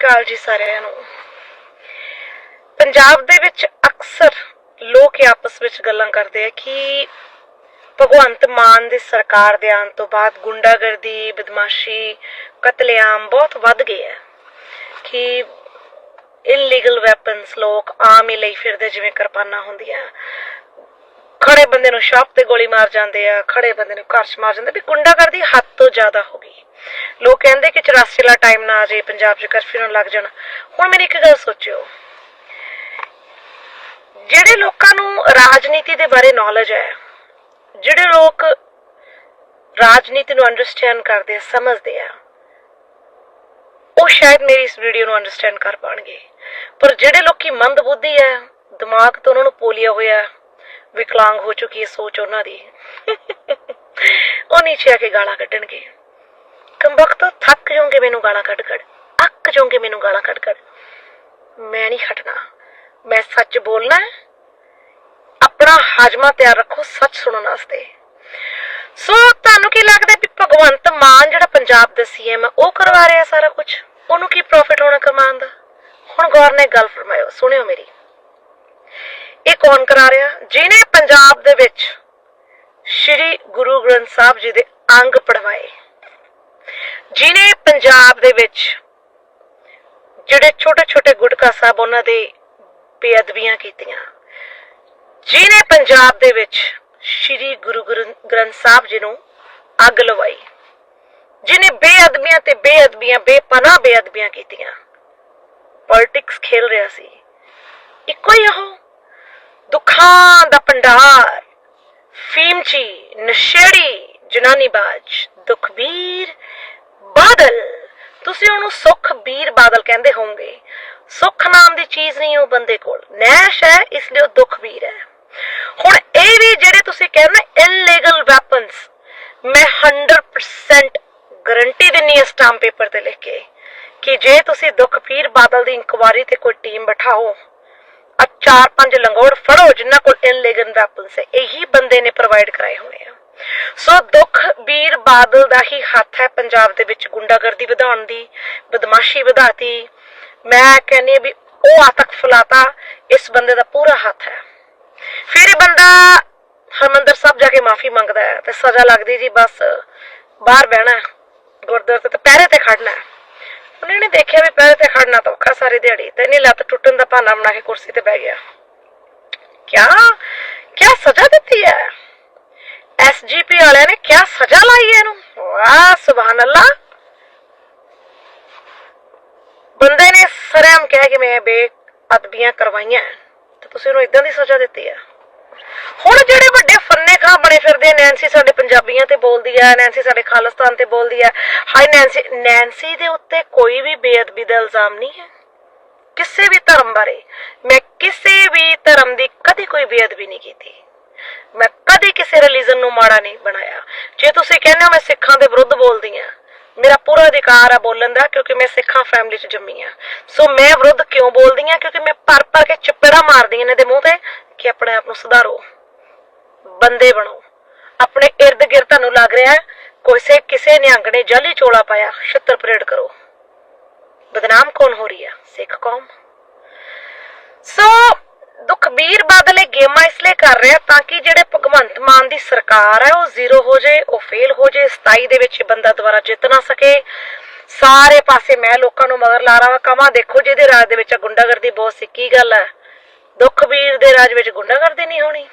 ਅਕਾਲ ਜੀ ਸਾਰਿਆਂ ਨੂੰ। ਪੰਜਾਬ ਦੇ ਵਿੱਚ ਅਕਸਰ ਲੋਕ ਆਪਸ ਵਿੱਚ ਗੱਲਾਂ ਕਰਦੇ ਆ ਕਿ ਭਗਵੰਤ ਮਾਨ ਦੀ ਸਰਕਾਰ ਦੇ ਆਉਣ ਤੋਂ ਬਾਅਦ ਗੁੰਡਾਗਰਦੀ, ਬਦਮਾਸ਼ੀ, ਕਤਲੇਆਮ ਬਹੁਤ ਵੱਧ ਗਏ ਹੈ ਕਿ ਇਲੀਗਲ ਵੈਪਨਸ ਲੋਕ ਆਮ ਹੀ ਲਈ ਫਿਰਦੇ ਜਿਵੇਂ ਕਿਰਪਾਨਾਂ ਹੁੰਦੀਆਂ। ਖੜੇ ਬੰਦੇ ਨੂੰ ਸ਼ਾਪ ਤੇ ਗੋਲੀ ਮਾਰ ਜਾਂਦੇ ਆ, ਖੜੇ ਬੰਦੇ ਨੂੰ ਘਰ 'ਚ ਮਾਰ ਜਾਂਦੇ ਵੀ ਗੁੰਡਾਗਰਦੀ ਹੱਦ ਤੋਂ ਜ਼ਿਆਦਾ ਹੋ ਗਈ। ਲੋਕ ਕਹਿੰਦੇ ਕਿ 84 ਵਾਲਾ ਟਾਈਮ ਨਾ ਆ ਜੇ, ਪੰਜਾਬ 'ਚ ਕਰਫਿਊ ਨੂੰ ਲੱਗ ਜਾਣਾ। ਹੁਣ ਮੇਰੀ ਇੱਕ ਗੱਲ ਸੋਚਿਓ। ਜਿਹੜੇ ਲੋਕਾਂ ਨੂੰ ਰਾਜਨੀਤੀ ਦੇ ਬਾਰੇ ਨੌਲੇਜ ਹੈ, ਜਿਹੜੇ ਲੋਕ ਰਾਜਨੀਤੀ ਨੂੰ ਅੰਡਰਸਟੈਂਡ ਕਰਦੇ ਆ, ਸਮਝਦੇ ਆ, ਉਹ ਸ਼ਾਇਦ ਮੇਰੀ ਇਸ ਵੀਡੀਓ ਨੂੰ ਅੰਡਰਸਟੈਂਡ ਕਰ ਪਾਣਗੇ। ਪਰ ਜਿਹੜੇ ਲੋਕੀ ਮੰਦਬੁੱਧੀ ਹੈ, ਦਿਮਾਗ ਤੋਂ ਉਹਨਾਂ ਨੂੰ ਪੋਲਿਆ ਹੋਇਆ, ਵਿਕਲਾਂਗ ਹੋ ਚੁੱਕੀ ਹੈ ਸੋਚ ਉਹਨਾਂ ਦੀ, ਉਹ ਨੀਚੇ ਆ ਕੇ ਗਾਲਾਂ ਕੱਢਣਗੇ। ਕੰਬਖਤ ਥੱਕ ਜਾਓਗੇ ਮੈਨੂੰ ਗਾਲਾਂ ਕੱਢ ਕੱਢ, ਅੱਕ ਜਾਓਗੇ ਮੈਨੂੰ ਗਾਲਾਂ ਕੱਢ ਕੱਢ। ਮੈਂ ਨਹੀਂ ਹਟਣਾ, ਮੈਂ ਸੱਚ ਬੋਲਣਾ ਹੈ। ਆਪਣਾ ਹਾਜਮਾ ਤਿਆਰ ਰੱਖੋ, ਸੱਚ ਸੁਣਨ ਵਾਸਤੇ। ਸੋ ਤੁਹਾਨੂੰ ਕੀ ਲੱਗਦਾ ਵੀ ਭਗਵੰਤ ਮਾਨ ਜਿਹੜਾ ਪੰਜਾਬ ਦਾ ਸੀਐਮ ਹੈ ਉਹ ਕਰਵਾ ਰਿਹਾ ਸਾਰਾ ਕੁਝ ਉਹਨੂੰ ਕੀ ਪ੍ਰੋਫਿਟ ਹੋਣਾ ਕਮਾਨ ਦਾ? ਹੁਣ ਗੌਰ ਨੇ ਗੱਲ ਫਰਮਾਇਓ, ਸੁਣਿਓ ਮੇਰੀ। ਇਹ ਕੌਣ ਕਰਾ ਰਿਹਾ? ਜਿਹਨੇ ਪੰਜਾਬ ਦੇ ਵਿੱਚ ਸ਼੍ਰੀ ਗੁਰੂ ਗ੍ਰੰਥ ਸਾਹਿਬ ਜੀ ਦੇ ਅੰਗ ਪੜਵਾਏ। ਜਿਨੇ ਪੰਜਾਬ ਦੇ ਵਿੱਚ ਜਿਹੜੇ ਛੋਟੇ ਛੋਟੇ ਗੁਟਕਾ ਸਾਹਿਬ, ਉਹਨਾਂ ਦੇ ਬੇਅਦਬੀਆਂ ਕੀਤੀਆਂ। ਜਿਨੇ ਪੰਜਾਬ ਦੇ ਵਿੱਚ ਸ਼੍ਰੀ ਗੁਰੂ ਗ੍ਰੰਥ ਸਾਹਿਬ ਜੀ ਨੂੰ ਅੱਗ ਲਵਾਈ, ਜਿਨੇ ਬੇਅਦਬੀਆਂ ਤੇ ਬੇਅਦਬੀਆਂ, ਬੇਪਨਾਹ ਬੇਅਦਬੀਆਂ ਕੀਤੀਆਂ ਪੋਲਿਟਿਕਸ ਖੇਲ ਰਿਹਾ ਸੀ। ਇੱਕੋ ਹੀ ਉਹ ਦੁੱਖਾਂ ਦਾ ਭੰਡਾਰ ਫੀਮਚੀ ਨਸ਼ੇੜੀ ਜਨਾਨੀਬਾਜ, ਦੁਖਬੀਰ ਬਾਦਲ ਤੁਸੀਂ ਉਹਨੂੰ ਸੁਖਬੀਰ ਬਾਦਲ ਕਹਿੰਦੇ ਹੋਵੋਗੇ। ਸੁਖ ਨਾਮ ਦੀ ਚੀਜ਼ ਨਹੀਂ ਉਹ ਬੰਦੇ ਕੋਲ। ਨੈਸ਼ ਹੈ, ਇਸ ਲਈ ਉਹ ਦੁਖਬੀਰ ਹੈ। ਹੁਣ ਇਹ ਵੀ ਜਿਹੜੇ ਤੁਸੀਂ ਕਹਿੰਦੇ ਇਲੀਗਲ ਵੈਪਨਸ ਮੈਂ 100% ਗਾਰੰਟੀ ਦਿੰਨੀ ਹੈ ਸਟਾਂਪ ਪੇਪਰ ਤੇ ਲਿਖ ਕੇ ਕਿ ਜੇ ਤੁਸੀਂ ਦੁਖਬੀਰ ਬਾਦਲ ਦੀ ਇਨਕੁਆਰੀ ਤੇ ਕੋਈ ਟੀਮ ਬਿਠਾਓ ਆ ਚਾਰ ਪੰਜ ਲੰਗੋੜ ਫੜੋ, ਜਿਨ੍ਹਾਂ ਕੋਲ ਇਨਲੀਗਲ ਵੈਪਨਸ ਹੈ, ਇਹੀ ਬੰਦੇ ਨੇ ਪ੍ਰੋਵਾਈਡ ਕਰਾਏ ਹੋਣੇ ਆ। ਸੋ ਦੁੱਖ ਬਾਦਲ ਦਾ ਹੀ ਹੱਥ ਹੈ ਪੰਜਾਬ ਦੇ ਵਿੱਚ ਗੁੰਡਾਗਰਦੀ ਵਧਾਉਣ ਦੀ, ਬਦਮਾਸ਼ੀ ਵਧਾਤੀ। ਮੈਂ ਕਹਿੰਨੀ ਵੀ ਉਹ ਆਤਕ ਫਲਾਤਾ, ਇਸ ਬੰਦੇ ਦਾ ਪੂਰਾ ਹੱਥ ਹੈ। ਫਿਰ ਇਹ ਬੰਦਾ ਹਰਮੰਦਰ ਸਾਹਿਬ ਜਾ ਕੇ ਮਾਫੀ ਮੰਗਦਾ ਹੈ ਤੇ ਸਜ਼ਾ ਲੱਗਦੀ ਜੀ ਬਸ, ਬਾਹਰ ਬਹਿਣਾ ਗੁਰਦੁਆਰੇ ਤੇ ਪਹਿਰੇ ਤੇ ਖੜਨਾ ਹੈ। ਉਹਨੇ ਨੇ ਦੇਖਿਆ ਵੀ ਪੈਰੇ ਤੇ ਖੜਨਾ ਤਾਂ ਔਖਾ ਸਾਰੀ ਦਿਹਾੜੀ, ਤੇ ਇਹਨੇ ਲੱਤ ਟੁੱਟਣ ਦਾ ਬਹਾਨਾ ਬਣਾ ਕੇ ਕੁਰਸੀ ਤੇ ਬਹਿ ਗਿਆ। ਕਿਆ? ਕਿਆ ਸਜ਼ਾ ਦਿੱਤੀ ਹੈ? ਵਾਲਿਆਂ ਨੇ ਕਿਆ ਸਜ਼ਾ ਲਾਈ ਇਹਨੂੰ? ਵਾਹ ਸੁਭਾਨ ਅੱਲਾ ਬੰਦੇ ਨੇ ਸਰਮ ਕਹਿ ਕਿ ਮੈਂ ਬੇਅਦਬੀਆਂ ਕਰਵਾਈਆਂ ਤੇ ਤੁਸੀਂ ਉਹਨੂੰ ਇਦਾਂ ਦੀ ਸਜ਼ਾ ਦਿੱਤੀ ਹੈ। ਹੁਣ ਜਿਹੜੇ ਵੱਡੇ ਫੰਨੇ ਕਾ ਬਣੇ ਫਿਰਦੇ ਨੈਂਸੀ ਸਾਡੇ ਪੰਜਾਬੀਆਂ ਤੇ ਬੋਲਦੀ ਹੈ, ਨੈਂਸੀ ਸਾਡੇ ਖਾਲਿਸਤਾਨ ਤੇ ਬੋਲਦੀ ਹੈ। ਹਾਈ ਨੈਂਸੀ ਨੈਂਸੀ ਦੇ ਉੱਤੇ ਕੋਈ ਵੀ ਬੇਅਦਬੀ ਦਾ ਇਲਜ਼ਾਮ ਨਹੀਂ ਹੈ। ਕਿਸੇ ਵੀ ਧਰਮ ਬਾਰੇ ਮੈਂ ਕਿਸੇ ਵੀ ਧਰਮ ਦੀ ਕਦੇ ਕੋਈ ਬੇਅਦਬੀ ਨਹੀਂ ਕੀਤੀ। ਮੈਂ ਕਦੇ ਕਿਸੇ ਰਿਲੀਜਨ ਨੂੰ ਮਾੜਾ ਨਹੀਂ ਬਣਾਇਆ। ਜੇ ਤੁਸੀਂ ਕਹਿੰਦੇ ਹੋ ਮੈਂ ਸਿੱਖਾਂ ਦੇ ਵਿਰੁੱਧ ਬੋਲਦੀ ਆ ਮੇਰਾ ਪੂਰਾ ਅਧਿਕਾਰ ਆ ਬੋਲਣ ਦਾ, ਕਿਉਂਕਿ ਮੈਂ ਸਿੱਖਾਂ ਫੈਮਿਲੀ 'ਚ ਜੰਮੀ ਆ ਸੋ ਮੈਂ ਵਿਰੁੱਧ ਕਿਉਂ ਬੋਲਦੀ ਆ ਕਿਉਂਕਿ ਮੈਂ ਪਰ ਪਰ ਕੇ ਚਪੇੜਾ ਮਾਰਦੀ ਇਹਨਾਂ ਦੇ ਮੂੰਹ ਤੇ ਕਿ ਆਪਣੇ ਆਪ ਨੂੰ ਸੁਧਾਰੋ, ਬੰਦੇ ਬਣੋ। ਆਪਣੇ ਇਰਦ ਗਿਰਦ ਤੁਹਾਨੂੰ ਲੱਗ ਰਿਹਾ ਹੈ ਕਿਸੇ ਕਿਸੇ ਨਿਹੰਗ ਨੇ ਜਾਲੀ ਚੋਲਾ ਪਾਇਆ, ਛੱਤਰ ਪਰੇਡ ਕਰੋ। ਬਦਨਾਮ ਕੌਣ ਹੋ ਰਹੀ ਆ ਸਿੱਖ ਕੌਮ। ਸੋ ਦੁਖਬੀਰ ਬਾਦਲ ਇਹ ਗੇਮਾਂ ਇਸ ਲਈ ਕਰ ਰਿਹਾ ਤਾਂ ਕਿ ਜਿਹੜੇ ਭਗਵੰਤ ਮਾਨ ਦੀ ਸਰਕਾਰ ਹੈ, ਉਹ ਜ਼ੀਰੋ ਹੋ ਜਾਏ ਉਹ ਫੇਲ ਹੋ ਜਾਏ 27 ਦੇ ਵਿੱਚ ਬੰਦਾ ਦੁਬਾਰਾ ਜਿੱਤ ਨਾ ਸਕੇ। ਸਾਰੇ ਪਾਸੇ ਮੈਂ ਲੋਕਾਂ ਨੂੰ ਮਗਰ ਲਾ ਰਹਾ ਕਮਾ ਦੇਖੋ ਜਿਹਦੇ ਰਾਜ ਦੇ ਵਿੱਚ ਗੁੰਡਾਗਰਦੀ ਬਹੁਤ ਸਿੱਕੀ ਗੱਲ ਹੈ। ਦੁਖਬੀਰ ਦੇ ਰਾਜ ਵਿੱਚ ਗੁੰਡਾਗਰਦੀ ਨਹੀਂ ਹੋਣੀ।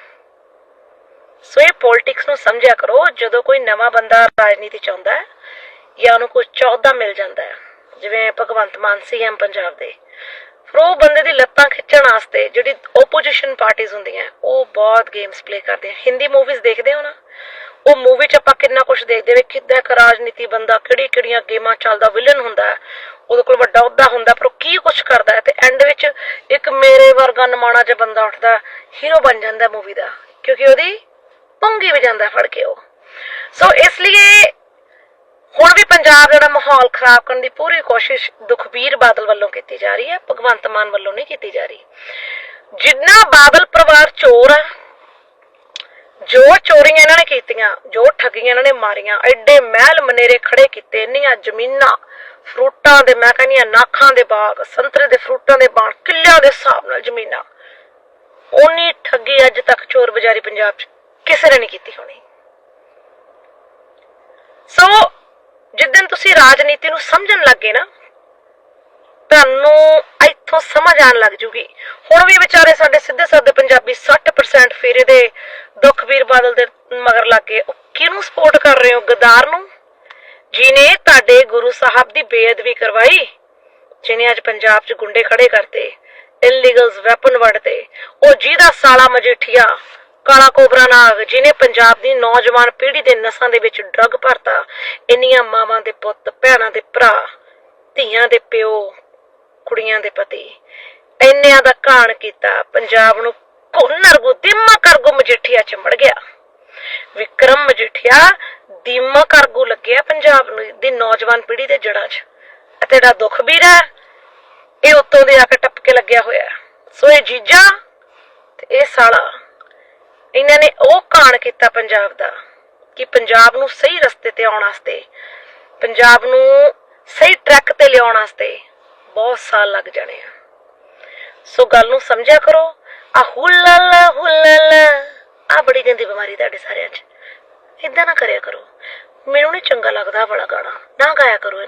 ਸੋ ਇਹ ਪੋਲਿਟਿਕਸ ਨੂੰ ਸਮਝਿਆ ਕਰੋ, ਜਦੋਂ ਕੋਈ ਨਵਾਂ ਬੰਦਾ ਰਾਜਨੀਤੀ ਚ ਆਉਂਦਾ ਹੈ, ਜਾਂ ਉਹਨੂੰ ਕੁਝ ਚੌਧਾ ਮਿਲ ਜਾਂਦਾ ਹੈ, ਜਿਵੇਂ ਭਗਵੰਤ ਮਾਨ ਸੀਐਮ ਪੰਜਾਬ ਦੇ। ਫਿਰ ਉਹ ਬੰਦੇ ਦੀ ਲੱਤਾਂ ਖਿੱਚਣ ਵਾਸਤੇ ਜਿਹੜੀ ਓਪੋਜੀਸ਼ਨ ਪਾਰਟੀਆਂ ਹੁੰਦੀਆਂ, ਉਹ ਬਹੁਤ ਗੇਮਸ ਪਲੇ ਕਰਦੇ ਆ ਹਿੰਦੀ ਮੂਵੀਜ਼ ਦੇਖਦੇ ਹੋ ਨਾ? ਉਹ ਮੂਵੀ ਚ ਆਪਾਂ ਕਿੰਨਾ ਕੁਝ ਦੇਖਦੇ ਵੇ, ਕਿੱਦਾਂ ਇੱਕ ਰਾਜਨੀਤੀ ਬੰਦਾ ਕਿਹੜੀ ਕਿਹੜੀਆਂ ਗੇਮਾਂ ਚੱਲਦਾ ਵਿਲਨ ਹੁੰਦਾ, ਉਹਦੇ ਕੋਲ ਵੱਡਾ ਅਹੁਦਾ ਹੁੰਦਾ, ਪਰ ਉਹ ਕੀ ਕੁਝ ਕਰਦਾ ਹੈ ਤੇ ਐਂਡ ਵਿੱਚ ਇੱਕ ਮੇਰੇ ਵਰਗਾ ਨਮਾਣਾ ਜਿਹਾ ਬੰਦਾ ਉੱਠਦਾ ਹੀਰੋ ਬਣ ਜਾਂਦਾ ਮੂਵੀ ਦਾ, ਕਿਉਂਕਿ ਉਹਦੀ ਪੰਗੀ ਵੀ ਜਾਂਦਾ ਫੜ ਕੇ ਉਹ। ਸੋ ਇਸ ਲਈ ਹੁਣ ਵੀ ਪੰਜਾਬ ਜਿਹੜਾ ਮਾਹੌਲ ਖਰਾਬ ਕਰਨ ਦੀ ਪੂਰੀ ਕੋਸ਼ਿਸ਼ ਦੁਖਬੀਰ ਬਾਦਲ ਵੱਲੋਂ ਕੀਤੀ ਜਾ ਰਹੀ ਹੈ, ਭਗਵੰਤ ਮਾਨ ਵੱਲੋਂ ਨਹੀਂ ਕੀਤੀ ਜਾ ਰਹੀ। ਜਿੰਨਾ ਬਾਦਲ ਪਰਿਵਾਰ ਚੋਰ ਹੈ ਜੋ ਚੋਰੀਆਂ ਇਹਨਾਂ ਨੇ ਕੀਤੀਆਂ, ਜੋ ਠੱਗੀਆਂ ਇਹਨਾਂ ਨੇ ਮਾਰੀਆਂ, ਐਡੇ ਮਹਿਲ ਮਨੇਰੇ ਖੜੇ ਕੀਤੇ, ਇੰਨੀਆਂ ਜ਼ਮੀਨਾਂ, ਫਰੂਟਾਂ ਦੇ, ਮੈਂ ਕਹਿੰਦੀ ਆ ਨਾਖਾਂ ਦੇ ਬਾਗ, ਸੰਤਰੇ ਦੇ ਫਰੂਟਾਂ ਦੇ ਬਾਗ, ਕਿੱਲਿਆਂ ਦੇ ਹਿਸਾਬ ਨਾਲ ਜ਼ਮੀਨਾਂ। ਉਨੀ ਠੱਗੀ ਅੱਜ ਤੱਕ ਚੋਰ ਬਜ਼ਾਰੀ ਪੰਜਾਬ 'ਚ ਕਿਸੇ ਨੇ ਨਹੀਂ ਕੀਤੀ ਹੋਣੀ। ਸੋ ਜਿੱਦਨ ਤੁਸੀਂ ਰਾਜਨੀਤੀ ਨੂੰ ਸਮਝਣ ਲੱਗੇ ਨਾ, ਤੁਹਾਨੂੰ ਇੱਥੋਂ ਸਮਝ ਆਣ ਲੱਗ ਜੂਗੀ। ਹੁਣ ਵੀ ਵਿਚਾਰੇ ਸਾਡੇ ਸਿੱਧੇ ਸਾਦੇ ਪੰਜਾਬੀ 60% ਫੇਰੇ ਦੇ ਦੁਖਵੀਰ ਬਾਦਲ ਦੇ ਮਗਰ ਲੱਗ ਗਏ ਉਹ ਕਿਹਨੂੰ ਸਪੋਰਟ ਕਰ ਰਹੇ ਹੋ, ਗਦਾਰ ਨੂੰ? ਜਿਨੇ ਤੁਹਾਡੇ ਗੁਰੂ ਸਾਹਿਬ ਦੀ ਬੇਅਦਬੀ ਕਰਵਾਈ, ਜਿਨੇ ਅੱਜ ਪੰਜਾਬ 'ਚ ਗੁੰਡੇ ਖੜੇ ਕਰਤੇ ਇਲੀਗਲਸ ਵੈਪਨ ਵੜਤੇ ਉਹ ਜਿਹਦਾ ਸਾਲਾ ਮਜੀਠੀਆ ਕਾਲਾ ਕੋਬਰਾ ਨਾਗ ਜਿਨੇ ਪੰਜਾਬ ਦੀ ਨੌਜਵਾਨ ਪੀੜ੍ਹੀ ਦੇ ਨਸਾਂ ਦੇ ਵਿੱਚ ਡਰੱਗ ਭਰਤਾ, ਇੰਨੀਆਂ ਮਾਵਾਂ ਦੇ ਪੁੱਤ, ਭੈਣਾਂ ਦੇ ਭਰਾ, ਧੀਆਂ ਦੇ ਪਿਓ, ਕੁੜੀਆਂ ਦੇ ਪਤੀ। ਇੰਨਿਆਂ ਦਾ ਕਾਣ ਕੀਤਾ, ਪੰਜਾਬ ਨੂੰ ਕੋਨਰ ਗੋ ਦਿਮਾ ਕਰਗੋ ਮਜੀਠੀਆ ਚੰਬੜ ਗਿਆ। ਵਿਕਰਮ ਮਜੀਠੀਆ ਦੀਮਾ ਕਰਗੂ ਲੱਗਿਆ ਪੰਜਾਬ ਨੂੰ, ਦੀ ਨੌਜਵਾਨ ਪੀੜ੍ਹੀ ਦੇ ਜੜਾਂ 'ਚ। ਅਤੇ ਜਿਹੜਾ ਦੁੱਖ ਵੀ ਹੈ, ਇਹ ਉੱਤੋਂ ਦੇ ਆ ਕੇ ਟੱਪ ਕੇ ਲੱਗਿਆ ਹੋਇਆ। ਸੋ ਇਹ ਜੀਜਾ ਤੇ ਇਹ ਸਾਲਾ। ਇਹਨਾਂ ਨੇ ਉਹ ਕਾਣ ਕੀਤਾ ਪੰਜਾਬ ਦਾ ਕਿ ਪੰਜਾਬ ਨੂੰ ਸਹੀ ਰਸਤੇ ਤੇ ਆਉਣ ਵਾਸਤੇ, ਪੰਜਾਬ ਨੂੰ ਸਹੀ ਟਰੈਕ ਤੇ ਲਿਆਉਣ ਵਾਸਤੇ ਬਹੁਤ ਸਾਲ ਲੱਗ ਜਾਣੇ ਆ। ਸੋ ਗੱਲ ਨੂੰ ਸਮਝਿਆ ਕਰੋ, ਆ ਹੁੱਲਲ ਹੁੱਲਲ ਆ ਬੜੀ ਗੰਦੀ ਬਿਮਾਰੀ ਤੁਹਾਡੇ ਸਾਰਿਆਂ 'ਚ। ਇਦਾਂ ਨਾ ਕਰਿਆ ਕਰੋ। ਮੈਨੂੰ ਨਹੀਂ ਚੰਗਾ ਲੱਗਦਾ ਬੜਾ ਗਾਣਾ, ਨਾ ਗਾਇਆ ਕਰੋ